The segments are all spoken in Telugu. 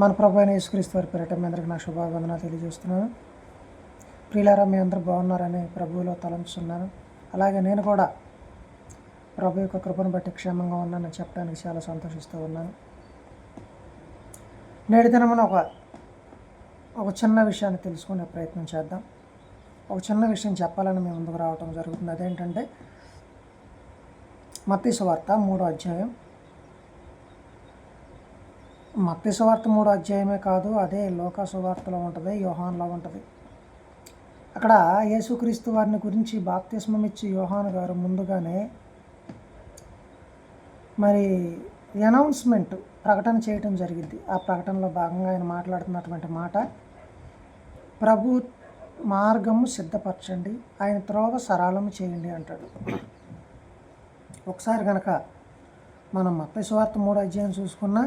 మన ప్రభు అయిన యేసుక్రీస్తు వారి పేరిట మీ అందరికి నా శుభావందన తెలియజేస్తున్నాను. ప్రియులారా మీ అందరూ బాగున్నారని ప్రభువులో తలంచుతున్నాను అలాగే నేను కూడా ప్రభు యొక్క కృపను బట్టి క్షేమంగా ఉన్నానని చెప్పడానికి చాలా సంతోషిస్తూ ఉన్నాను. నేటి దినమున ఒక ఒక చిన్న విషయాన్ని తెలుసుకునే ప్రయత్నం చేద్దాం. ఒక చిన్న విషయం చెప్పాలని మేము ముందుకు రావటం జరుగుతుంది. అదేంటంటే మత్తయి వార్త మూడో అధ్యాయం మత్తి సువార్త మూడు అధ్యాయమే కాదు అదే లోక సువార్తలో ఉంటుంది యోహాన్లో ఉంటుంది. అక్కడ యేసుక్రీస్తు వారిని గురించి బాప్తిస్మం ఇచ్చి యోహాన్ గారు ముందుగానే మరి అనౌన్స్మెంట్ ప్రకటన చేయటం జరిగింది. ఆ ప్రకటనలో భాగంగా ఆయన మాట్లాడుతున్నటువంటి మాట ప్రభు మార్గము సిద్ధపరచండి ఆయన త్రోవ సరళము చేయండి అంటాడు. ఒకసారి కనుక మనం మత్తయి సువార్త మూడు అధ్యాయం చూసుకున్నా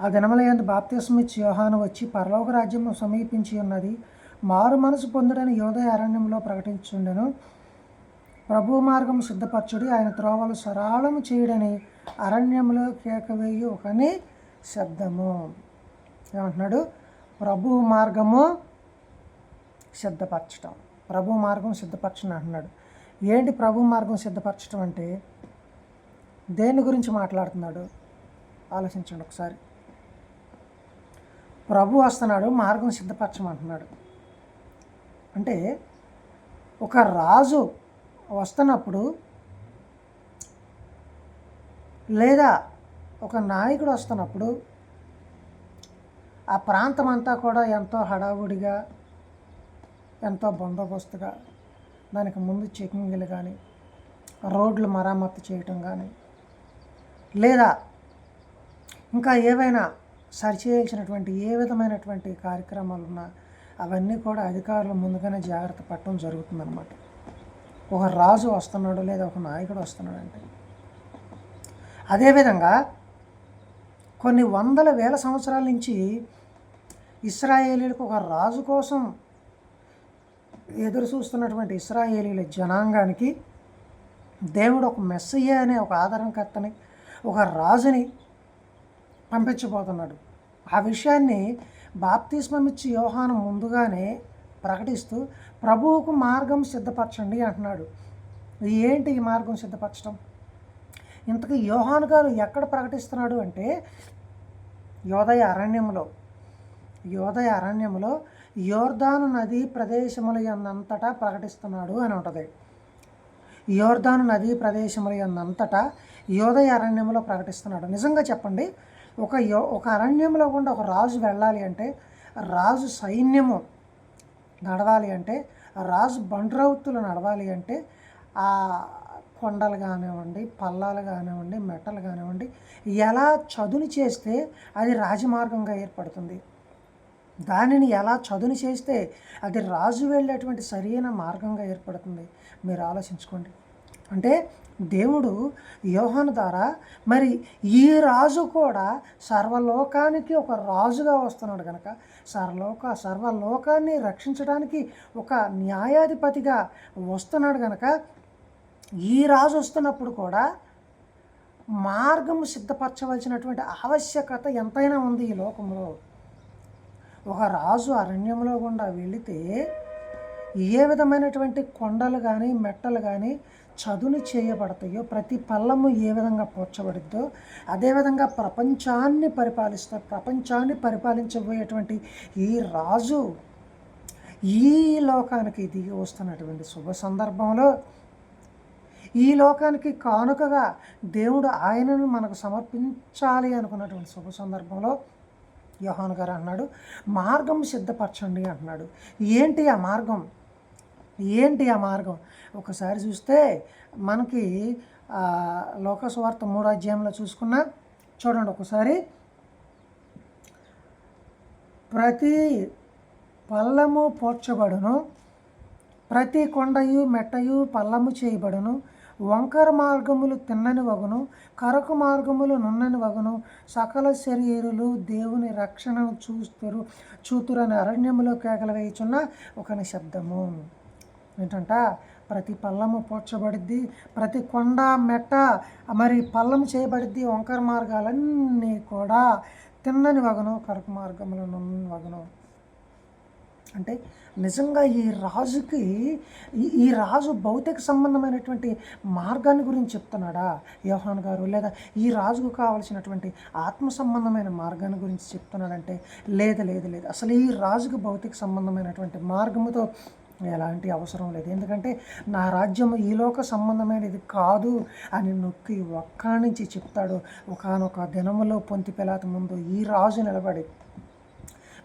ఆ దినముల యందు బాప్తిస్మ ఇచ్చి యోహాను వచ్చి పరలోక రాజ్యము సమీపించి ఉన్నది. మారు మనసు పొందడని యోదయ అరణ్యంలో ప్రకటించుండెను ప్రభు మార్గం సిద్ధపరచుడి ఆయన త్రోవలు సరళము చేయడని అరణ్యంలో కేకవేయి ఒకని శబ్దము. ఏమంటున్నాడు? ప్రభు మార్గము సిద్ధపరచటం. ప్రభు మార్గం సిద్ధపరచడం అంటున్నాడు. ఏంటి ప్రభు మార్గం సిద్ధపరచడం అంటే? దేని గురించి మాట్లాడుతున్నాడు? ఆలోచించండి ఒకసారి. ప్రభు వస్తున్నాడు మార్గం సిద్ధపరచమంటున్నాడు. అంటే ఒక రాజు వస్తున్నప్పుడు లేదా ఒక నాయకుడు వస్తున్నప్పుడు ఆ ప్రాంతం అంతా కూడా ఎంతో హడావుడిగా ఎంతో బందోబస్తుగా దానికి ముందు చెకింగ్లు కానీ రోడ్లు మరమ్మతు చేయటం కానీ లేదా ఇంకా ఏవైనా సరిచేయాల్సినటువంటి ఏ విధమైనటువంటి కార్యక్రమాలు ఉన్నా అవన్నీ కూడా అధికారులు ముందుగానే జాగ్రత్త పట్టడం జరుగుతుందన్నమాట. ఒక రాజు వస్తున్నాడు లేదా ఒక నాయకుడు వస్తున్నాడు అంటే అదేవిధంగా కొన్ని వందల వేల సంవత్సరాల నుంచి ఇస్రాయేలీలకు ఒక రాజు కోసం ఎదురు చూస్తున్నటువంటి ఇస్రాయేలీల జనాంగానికి దేవుడు ఒక మెస్సయ్య అనే ఒక ఆదరణకర్తని ఒక రాజుని పంపించబోతున్నాడు. ఆ విషయాన్ని బాప్తిస్మమిచ్చి యోహానం ముందుగానే ప్రకటిస్తూ ప్రభువుకు మార్గం సిద్ధపరచండి అంటున్నాడు. ఏంటి ఈ మార్గం సిద్ధపరచడం? ఇంతకు యోహాను గారు ఎక్కడ ప్రకటిస్తున్నాడు అంటే యోదయ అరణ్యంలో యోదయ అరణ్యంలో యోర్దాను నది ప్రదేశముల యందంతటా ప్రకటిస్తున్నాడు అని ఉంటుంది. యోర్దాను నదీ ప్రదేశముల యందంతటా యోదయ అరణ్యంలో ప్రకటిస్తున్నాడు. నిజంగా చెప్పండి ఒక యో ఒక అరణ్యంలో గుండా ఒక రాజు వెళ్ళాలి అంటే రాజు సైన్యము నడవాలి అంటే రాజు బండ్రౌతులు నడవాలి అంటే ఆ కొండలు కానివ్వండి పల్లాలు కానివ్వండి మెట్టలు కానివ్వండి ఎలా చదును చేస్తే అది రాజమార్గంగా ఏర్పడుతుంది. దానిని ఎలా చదును చేస్తే అది రాజు వెళ్ళేటువంటి సరైన మార్గంగా ఏర్పడుతుంది. మీరు ఆలోచించుకోండి. అంటే దేవుడు యోహాను ద్వారా మరి ఈ రాజు కూడా సర్వలోకానికి ఒక రాజుగా వస్తున్నాడు కనుక సర్వలోక సర్వలోకాన్ని రక్షించడానికి ఒక న్యాయాధిపతిగా వస్తున్నాడు కనుక ఈ రాజు వస్తున్నప్పుడు కూడా మార్గం సిద్ధపరచవలసినటువంటి ఆవశ్యకత ఎంతైనా ఉంది ఈ లోకంలో. ఒక రాజు అరణ్యంలో గుండా వెళితే ఏ విధమైనటువంటి కొండలు కానీ మెట్టలు కానీ చదును చేయబడతాయో ప్రతి పల్లము ఏ విధంగా పోర్చబడిద్దో అదేవిధంగా ప్రపంచాన్ని పరిపాలిస్తా ప్రపంచాన్ని పరిపాలించబోయేటువంటి ఈ రాజు ఈ లోకానికి దిగి వస్తున్నటువంటి శుభ సందర్భంలో ఈ లోకానికి కానుకగా దేవుడు ఆయనను మనకు సమర్పించాలి అనుకున్నటువంటి శుభ సందర్భంలో యోహాన్ గారు అన్నాడు మార్గం సిద్ధపరచండి అంటున్నాడు. ఏంటి ఆ మార్గం? ఏంటి ఆ మార్గం? ఒకసారి చూస్తే మనకి లోకస్వార్త మూడో అధ్యాయంలో చూసుకున్నా చూడండి ఒకసారి. ప్రతి పల్లము పోడ్చబడును ప్రతి కొండయు మెట్టయు పల్లము చేయబడును వంకర మార్గములు తిన్నని వగును కరకు మార్గములు నున్నని వగును సకల శరీరులు దేవుని రక్షణను చూస్తురు చూతురని అరణ్యములో కేకలు వేయుచున్న ఒక నిశ్శబ్దము. ఏంటంట? ప్రతి పల్లము పోడ్చబడిద్ది ప్రతి కొండ మెట్ట మరి పల్లము చేయబడిద్ది వంకర మార్గాలన్నీ కూడా తిన్నని వగను కరకు మార్గములను వగను. అంటే నిజంగా ఈ రాజుకి ఈ- ఈ రాజు భౌతిక సంబంధమైనటువంటి మార్గాన్ని గురించి చెప్తున్నాడా యోహాన్ గారు? లేదా ఈ రాజుకు కావలసినటువంటి ఆత్మ సంబంధమైన మార్గాన్ని గురించి చెప్తున్నాడంటే లేదు లేదు లేదు. అసలు ఈ రాజుకు భౌతిక సంబంధమైనటువంటి మార్గముతో ఎలాంటి అవసరం లేదు. ఎందుకంటే నా రాజ్యం ఈ లోక సంబంధమైనది కాదు అని నొక్కి ఒక్క నుంచి చెప్తాడు. ఒకనొక దినములో పొంతి పిలాత ముందు ఈ రాజు నిలబడి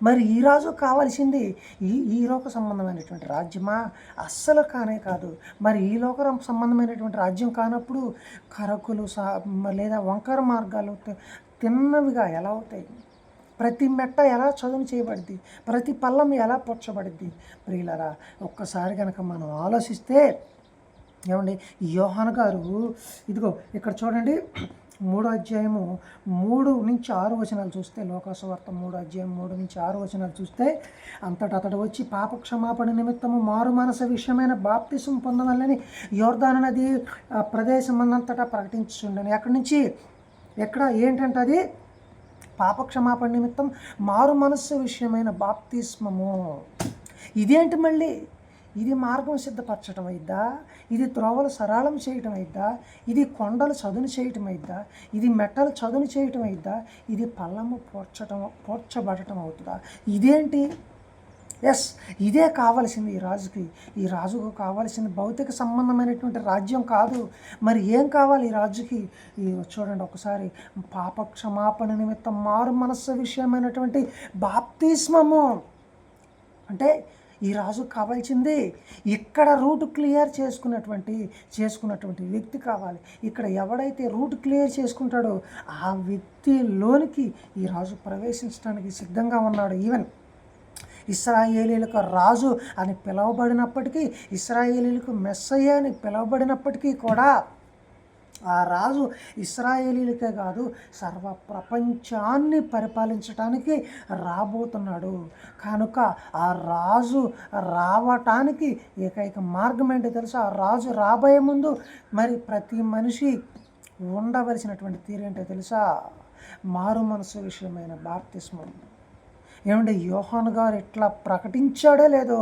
మరి ఈ రాజు కావాల్సింది ఈ ఈ లోక సంబంధమైనటువంటి రాజ్యమా? అస్సలు కానే కాదు. మరి ఈ లోక సంబంధమైనటువంటి రాజ్యం కానప్పుడు కరకులు సా లేదా వంకర మార్గాలు తిన్నవిగా ఎలా అవుతాయి? ప్రతి మెట్ట ఎలా చదును చేయబడింది ప్రతి పల్లం ఎలా పొచ్చబడింది ప్రియులరా ఒక్కసారి కనుక మనం ఆలోచిస్తే ఏమండి యోహన్ యోహాన్ గారు ఇదిగో ఇక్కడ చూడండి మూడో అధ్యాయము మూడు నుంచి ఆరు వచనాలు చూస్తే లోకాసువార్త మూడో అధ్యాయం మూడు నుంచి ఆరు వచనాలు చూస్తే అంతటా అతడు వచ్చి పాప క్షమాపణ నిమిత్తము మారు మనస విషయమైన బాప్తిసం పొందవల్లని యోర్దాన నది ప్రదేశం అన్నంతటా ప్రకటించుండని అక్కడి నుంచి? ఎక్కడ? ఏంటంటే అది పాపక్షమాపణ నిమిత్తం మారు మనస్సు విషయమైన బాప్తిస్మము. ఇదేంటి మళ్ళీ? ఇది మార్గం సిద్ధపరచడం అయిద్దా? ఇది త్రోవలు సరళం చేయటం అయిద్దా? ఇది కొండలు చదును చేయటం అయిద్దా? ఇది మెట్టలు చదును చేయటం అయిద్దా? ఇది పల్లము పోడ్చటం పోడ్చబడటం అవుతుందా? ఇదేంటి? ఎస్ ఇదే కావాల్సింది ఈ రాజుకి. ఈ రాజుకు కావాల్సింది భౌతిక సంబంధమైనటువంటి రాజ్యం కాదు. మరి ఏం కావాలి ఈ రాజుకి? ఈ చూడండి ఒకసారి పాప క్షమాపణ నిమిత్తం మారు మనస్సు విషయమైనటువంటి బాప్తిస్మము. అంటే ఈ రాజు కావాల్సింది ఇక్కడ రూట్ క్లియర్ చేసుకున్నటువంటి చేసుకున్నటువంటి వ్యక్తి కావాలి. ఇక్కడ ఎవడైతే రూట్ క్లియర్ చేసుకుంటాడో ఆ వ్యక్తిలోనికి ఈ రాజు ప్రవేశించడానికి సిద్ధంగా ఉన్నాడు. ఈవెన్ ఇస్రాయేలీలకు రాజు అని పిలువబడినప్పటికీ ఇస్రాయేలీలకు మెస్సయ్య అని పిలువబడినప్పటికీ కూడా ఆ రాజు ఇస్రాయేలీలకే కాదు సర్వ ప్రపంచాన్ని పరిపాలించటానికి రాబోతున్నాడు. కనుక ఆ రాజు రావటానికి ఏకైక మార్గం ఏంటి తెలుసా? ఆ రాజు రాబోయే ముందు మరి ప్రతి మనిషి ఉండవలసినటువంటి తీరేంటో తెలుసా? మారు మనసు విషయమైన బాప్తిస్మం ఏమంటే యోహాన్ గారు ఇట్లా ప్రకటించాడో లేదో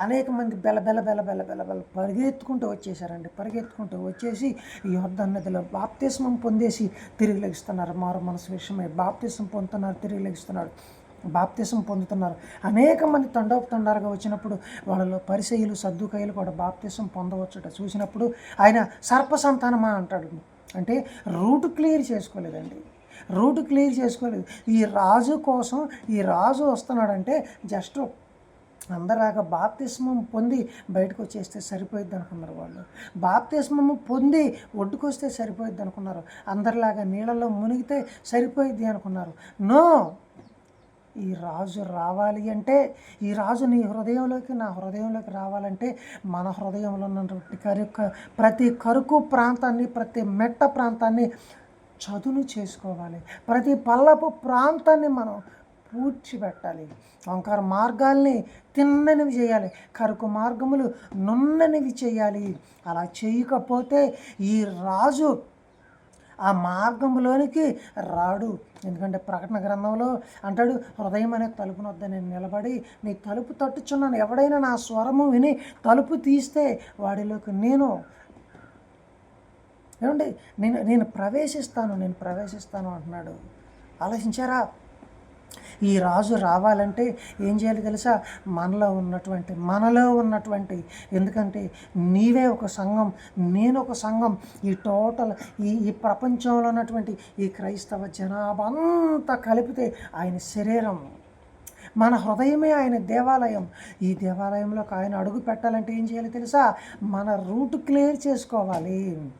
అనేక మంది బెల బెల బెల బెల బెల బెల పరిగెత్తుకుంటూ వచ్చేసారండి పరిగెత్తుకుంటూ వచ్చేసి ఈ యోర్ధన్ నదిలో బాప్తిస్మం పొందేసి తిరిగి లెగిస్తున్నారు. మారు మనసు విషయమై. బాప్తిస్మం పొందుతున్నారు తిరిగి లెగిస్తున్నాడు బాప్తిసం పొందుతున్నారు. అనేక మంది తండోపతండారుగా వచ్చినప్పుడు వాళ్ళలో పరిసయులు సర్దుకాయలు కూడా బాప్తిసం పొందవచ్చుట చూసినప్పుడు ఆయన సర్పసంతానమా అంటాడు. అంటే రూట్ క్లియర్ చేసుకోలేదండి. రూట్ క్లియర్ చేసుకోలేదు. ఈ రాజు కోసం ఈ రాజు వస్తున్నాడంటే జస్ట్ అందరిలాగా బాప్తిస్మం పొంది బయటకు వచ్చేస్తే సరిపోయిద్ది అనుకున్నారు వాళ్ళు. బాప్తిస్మము పొంది ఒడ్డుకొస్తే సరిపోయిద్ది అనుకున్నారు. అందరిలాగా నీళ్ళలో మునిగితే సరిపోయిద్ది అనుకున్నారు. నో! ఈ రాజు రావాలి అంటే ఈ రాజు నీ హృదయంలోకి నా హృదయంలోకి రావాలంటే మన హృదయంలో ఉన్నటువంటి కరుక ప్రతి కరుకు ప్రాంతాన్ని ప్రతి మెట్ట ప్రాంతాన్ని చదును చేసుకోవాలి. ప్రతి పల్లపు ప్రాంతాన్ని మనం పూడ్చిపెట్టాలి. వంకర మార్గాల్ని తిన్ననివి చేయాలి. కరుకు మార్గములు నున్ననివి చేయాలి. అలా చేయకపోతే ఈ రాజు ఆ మార్గంలోనికి రాడు. ఎందుకంటే ప్రకటన గ్రంథంలో అంటాడు హృదయం అనే తలుపునొద్ద నేను నిలబడి నీ తలుపు తట్టుచున్నాను. ఎవడైనా నా స్వరము విని తలుపు తీస్తే వాడిలోకి నేను ఏమండి నేను నేను ప్రవేశిస్తాను నేను ప్రవేశిస్తాను అంటున్నాడు. ఆలోచించారా? ఈ రాజు రావాలంటే ఏం చేయాలి తెలుసా? మనలో ఉన్నటువంటి మనలో ఉన్నటువంటి ఎందుకంటే నీవే ఒక సంఘం నేను ఒక సంఘం. ఈ టోటల్ ఈ ఈ ప్రపంచంలో ఉన్నటువంటి ఈ క్రైస్తవ జనాభా అంతా కలిపితే ఆయన శరీరం. మన హృదయమే ఆయన దేవాలయం. ఈ దేవాలయంలోకి ఆయన అడుగు పెట్టాలంటే ఏం చేయాలి తెలుసా? మన రూట్ క్లియర్ చేసుకోవాలి.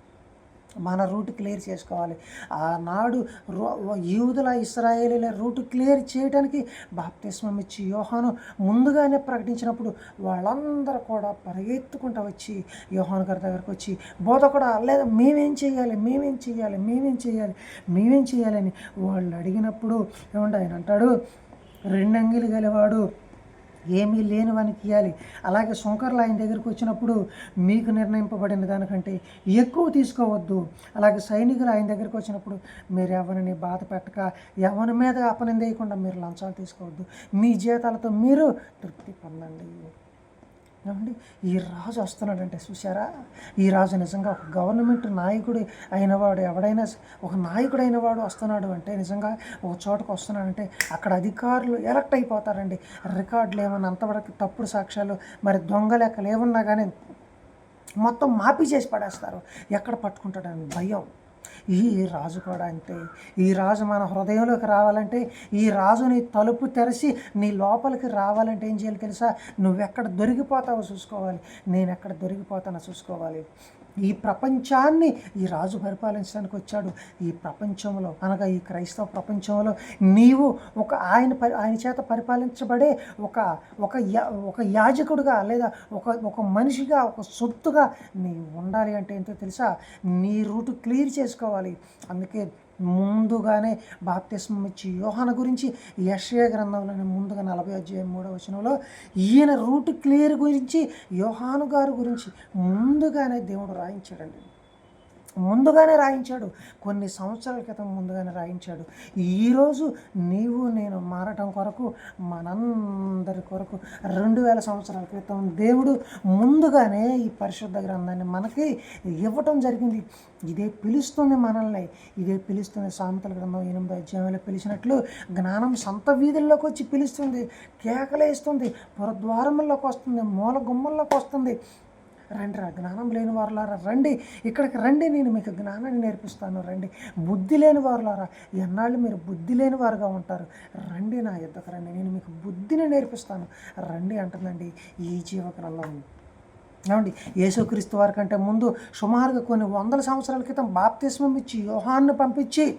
మన రూట్ క్లియర్ చేసుకోవాలి. ఆనాడు యూదుల ఇస్రాయేలీల రూట్ క్లియర్ చేయడానికి బాప్తిస్మం ఇచ్చి యోహాను ముందుగానే ప్రకటించినప్పుడు వాళ్ళందరూ కూడా పరిగెత్తుకుంటూ వచ్చి యోహాను గారి దగ్గరకు వచ్చి బోధ కూడా లేదా మేమేం చేయాలి మేమేం చేయాలి మేమేం చేయాలి మేమేం చేయాలని వాళ్ళు అడిగినప్పుడు ఏమంటే ఆయన అంటాడు రెండంగిలు గలవాడు ఏమీ లేని వానికి ఇవ్వాలి అలాగే సుంకర్లు ఆయన దగ్గరికి వచ్చినప్పుడు మీకు నిర్ణయింపబడిన దానికంటే ఎక్కువ తీసుకోవద్దు. అలాగే సైనికులు ఆయన దగ్గరికి వచ్చినప్పుడు మీరు ఎవరిని బాధ పెట్టక ఎవరి మీద అపనిందేయకుండా మీరు లంచాలు తీసుకోవద్దు. మీ జీతాలతో మీరు తృప్తి పొందండి. ఏమండి ఈ రాజు వస్తున్నాడంటే చూసారా ఈ రాజు నిజంగా ఒక గవర్నమెంట్ నాయకుడు అయినవాడు ఎవడైనా ఒక నాయకుడు అయినవాడు వస్తున్నాడు అంటే నిజంగా ఒక చోటకు వస్తున్నాడంటే అక్కడ అధికారులు ఎలక్ట్ అయిపోతారండి. రికార్డులు ఏమన్నా అంతవరకు తప్పుడు సాక్ష్యాలు మరి దొంగ లెక్కలు ఏమన్నా కానీ మొత్తం మాపి చేసి పడేస్తారు. ఎక్కడ పట్టుకుంటాడని భయం. ఈ రాజు కూడా అంతే ఈ రాజు మన హృదయంలోకి రావాలంటే ఈ రాజు నీ తలుపు తెరిచి నీ లోపలికి రావాలంటే ఏం చేయాలి తెలుసా? నువ్వెక్కడ దొరికిపోతావో చూసుకోవాలి. నేను ఎక్కడ దొరికిపోతానో చూసుకోవాలి. ఈ ప్రపంచాన్ని ఈ రాజు పరిపాలించడానికి వచ్చాడు. ఈ ప్రపంచంలో అనగా ఈ క్రైస్తవ ప్రపంచంలో నీవు ఒక ఆయన పరి ఆయన చేత పరిపాలించబడే ఒక ఒక యా- ఒక యాజకుడుగా లేదా ఒక ఒక మనిషిగా ఒక సొత్తుగా నీవు ఉండాలి అంటే ఏంటో తెలుసా? నీ రూటు క్లియర్ చేసుకోవాలి. అందుకే ముందుగానే బాప్తిస్మం ఇచ్చి యోహాన గురించి యశ్య గ్రంథంలోని ముందుగా నలభై అధ్యాయం మూడవ వచనంలో ఈయన రూట్ క్లియర్ గురించి యోహాను గారి గురించి ముందుగానే దేవుడు రాయించాడండి. ముందుగానే రాయించాడు. కొన్ని సంవత్సరాల క్రితం ముందుగానే రాయించాడు. ఈరోజు నీవు నేను మారటం కొరకు మనందరి కొరకు రెండు వేల సంవత్సరాల క్రితం దేవుడు ముందుగానే ఈ పరిశుద్ధ గ్రంథాన్ని మనకి ఇవ్వటం జరిగింది. ఇదే పిలుస్తుంది మనల్ని ఇదే పిలుస్తుంది సామెతల గ్రంథం ఎనిమిది అధ్యాయంలో పిలిచినట్లు జ్ఞానం సంత వీధుల్లోకి వచ్చి పిలుస్తుంది కేకలేస్తుంది పురద్వారముల్లోకి వస్తుంది మూల గుమ్మల్లోకి వస్తుంది. రండి రా జ్ఞానం లేని వారులారా రండి. ఇక్కడికి రండి నేను మీకు జ్ఞానాన్ని నేర్పిస్తాను రండి. బుద్ధి లేని వారులారా ఎన్నాళ్ళు మీరు బుద్ధి లేని వారుగా ఉంటారు? రండి నా యుద్ధకు రండి నేను మీకు బుద్ధిని నేర్పిస్తాను. రండి అంటుందండి ఈ జీవగ్రంథం ఏమండి? యేసుక్రీస్తు వారి కంటే ముందు సుమారుగా కొన్ని వందల సంవత్సరాల క్రితం బాప్తిస్మం ఇచ్చి యోహాన్ని పంపించి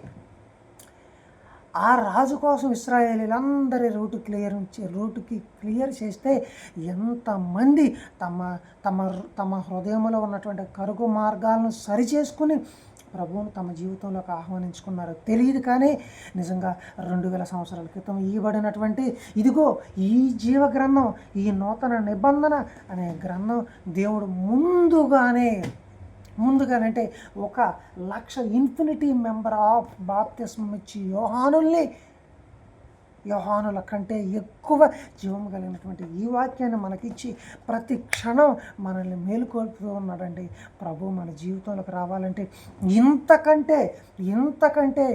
ఆ రాజు కోసం ఇస్రాయేలీలందరి రూటు క్లియర్ రూటుకి క్లియర్ చేస్తే ఎంతమంది తమ తమ తమ హృదయంలో ఉన్నటువంటి కరుగు మార్గాలను సరిచేసుకుని ప్రభువును తమ జీవితంలోకి ఆహ్వానించుకున్నారు తెలియదు కానీ నిజంగా రెండు వేల సంవత్సరాల క్రితం ఇవ్వబడినటువంటి ఇదిగో ఈ జీవ గ్రంథం ఈ నూతన నిబంధన అనే గ్రంథం దేవుడు ముందుగానే ముందుగానంటే ఒక లక్ష ఇన్ఫినిటీ మెంబర్ ఆఫ్ బాప్తిస్మం ఇచ్చి యోహానుల్ని యోహానుల కంటే ఎక్కువ జీవం కలిగినటువంటి ఈ వాక్యాన్ని మనకిచ్చి ప్రతి క్షణం మనల్ని మేలుకొల్పుతూ ఉన్నాడండి. ప్రభు మన జీవితంలోకి రావాలంటే ఇంతకంటే ఇంతకంటే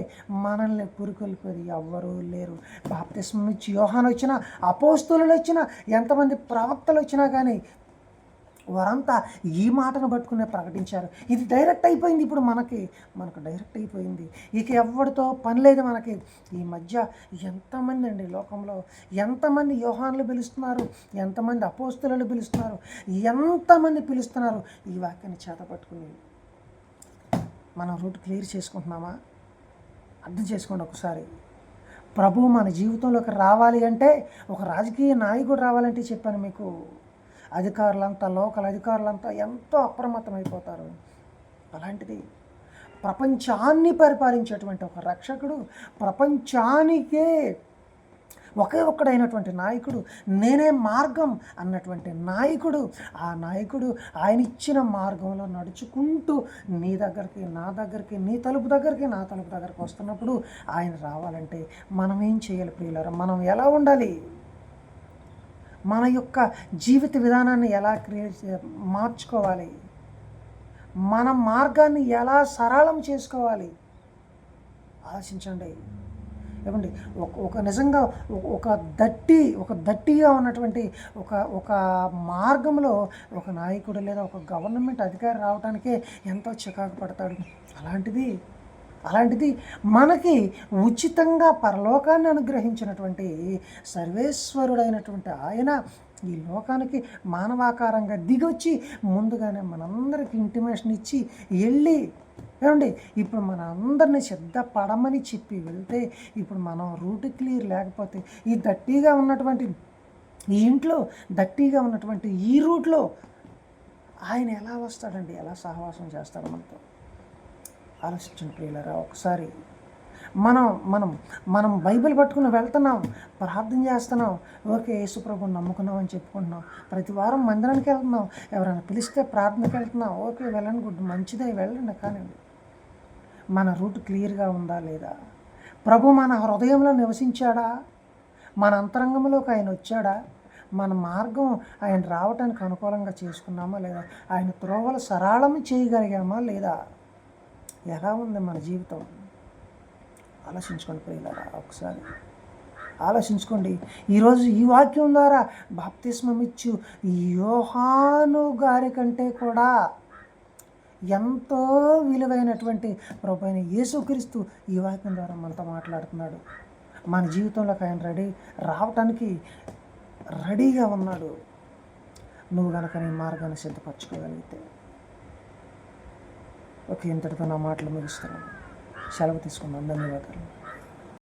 మనల్ని పురికొల్పేది ఎవ్వరూ లేరు. బాప్తిస్మం ఇచ్చి యోహాను వచ్చినా అపోస్తులు వచ్చినా ఎంతమంది ప్రవక్తలు వచ్చినా కానీ వారంతా ఈ మాటను పట్టుకునే ప్రకటించారు. ఇది డైరెక్ట్ అయిపోయింది ఇప్పుడు మనకి. మనకు డైరెక్ట్ అయిపోయింది. ఇక ఎవరితో పని లేదు మనకి. ఈ మధ్య ఎంతమంది అండి లోకంలో. ఎంతమంది యోహాన్లు పిలుస్తున్నారు. ఎంతమంది అపోస్తులను పిలుస్తున్నారు. ఎంతమంది పిలుస్తున్నారు. ఈ వాక్యాన్ని చేత పట్టుకుని మనం రూట్ క్లియర్ చేసుకుంటున్నామా? అర్థం చేసుకోండి ఒకసారి. ప్రభు మన జీవితంలోకి రావాలి అంటే ఒక రాజకీయ నాయకుడు రావాలంటే చెప్పాను మీకు. అధికారులంతా లోకల్ అధికారులంతా ఎంతో అప్రమత్తమైపోతారు. అలాంటిది ప్రపంచాన్ని పరిపాలించేటువంటి ఒక రక్షకుడు ప్రపంచానికే ఒకే ఒక్కడైనటువంటి నాయకుడు నేనే మార్గం అన్నటువంటి నాయకుడు ఆ నాయకుడు ఆయన ఇచ్చిన మార్గంలో నడుచుకుంటూ నీ దగ్గరికి నా దగ్గరికి నీ తలుపు దగ్గరికి నా తలుపు దగ్గరికి వస్తున్నప్పుడు ఆయన రావాలంటే మనం ఏం చేయాలి ప్రియులరా? మనం ఎలా ఉండాలి? మన యొక్క జీవిత విధానాన్ని ఎలా క్రియేట్ మార్చుకోవాలి? మన మార్గాన్ని ఎలా సరళం చేసుకోవాలి? ఆలోచించండి. ఏమండి? ఒక ఒక నిజంగా ఒక- ఒక దట్టి ఒక దట్టిగా ఉన్నటువంటి ఒక ఒక మార్గంలో ఒక నాయకుడు లేదా ఒక గవర్నమెంట్ అధికారి రావడానికే ఎంతో చికాకు పడతాడు. అలాంటిది అలాంటిది మనకి ఉచితంగా పరలోకాన్ని అనుగ్రహించినటువంటి సర్వేశ్వరుడైనటువంటి ఆయన ఈ లోకానికి మానవాకారంగా దిగొచ్చి ముందుగానే మనందరికి ఇంటిమేషన్ ఇచ్చి వెళ్ళి ఏమండి ఇప్పుడు మన అందరినీ సిద్ధపడమని చెప్పి వెళ్తే ఇప్పుడు మనం రూట్ క్లియర్ లేకపోతే ఈ దట్టీగా ఉన్నటువంటి ఈ ఇంట్లో దట్టిగా ఉన్నటువంటి ఈ రూట్లో ఆయన ఎలా వస్తాడండి? ఎలా సహవాసం చేస్తాడు మనతో? ఆలోచించండి ప్రియులరా ఒకసారి మనం మనం మనం బైబిల్ పట్టుకుని వెళ్తున్నాం ప్రార్థన చేస్తున్నాం ఓకే యేసుప్రభుని నమ్ముకున్నాం అని చెప్పుకుంటున్నాం ప్రతి వారం మందిరానికి వెళ్తున్నాం ఎవరైనా పిలిస్తే ప్రార్థనకి వెళ్తున్నాం ఓకే వెళ్ళండి గుడ్ మంచిదే వెళ్ళండి కానీ మన రూట్ క్లియర్గా ఉందా లేదా? ప్రభు మన హృదయంలో నివసించాడా? మన అంతరంగంలోకి ఆయన వచ్చాడా? మన మార్గం ఆయన రావటానికి అనుకూలంగా చేసుకున్నామా లేదా? ఆయన త్రోవలు సరళం చేయగలిగామా లేదా? ఎలా ఉంది మన జీవితం? ఆలోచించుకోండి ప్రియులారా ఒకసారి? ఆలోచించుకోండి. ఈరోజు ఈ వాక్యం ద్వారా బాప్తిస్మం ఇచ్చు. యోహాను గారి కంటే కూడా ఎంతో విలువైనటువంటి ప్రభుత్వ యేసుక్రీస్తు ఈ వాక్యం ద్వారా మనతో మాట్లాడుతున్నాడు. మన జీవితంలోకి ఆయన రెడీ రావటానికి రెడీగా ఉన్నాడు. నువ్వు కనుక నీ మార్గాన్ని సిద్ధపరచుకోగలిగితే ఓకే ఇంతటితో నా మాటలు ముగిస్తున్నాను. సెలవు తీసుకున్నాను. ధన్యవాదాలు.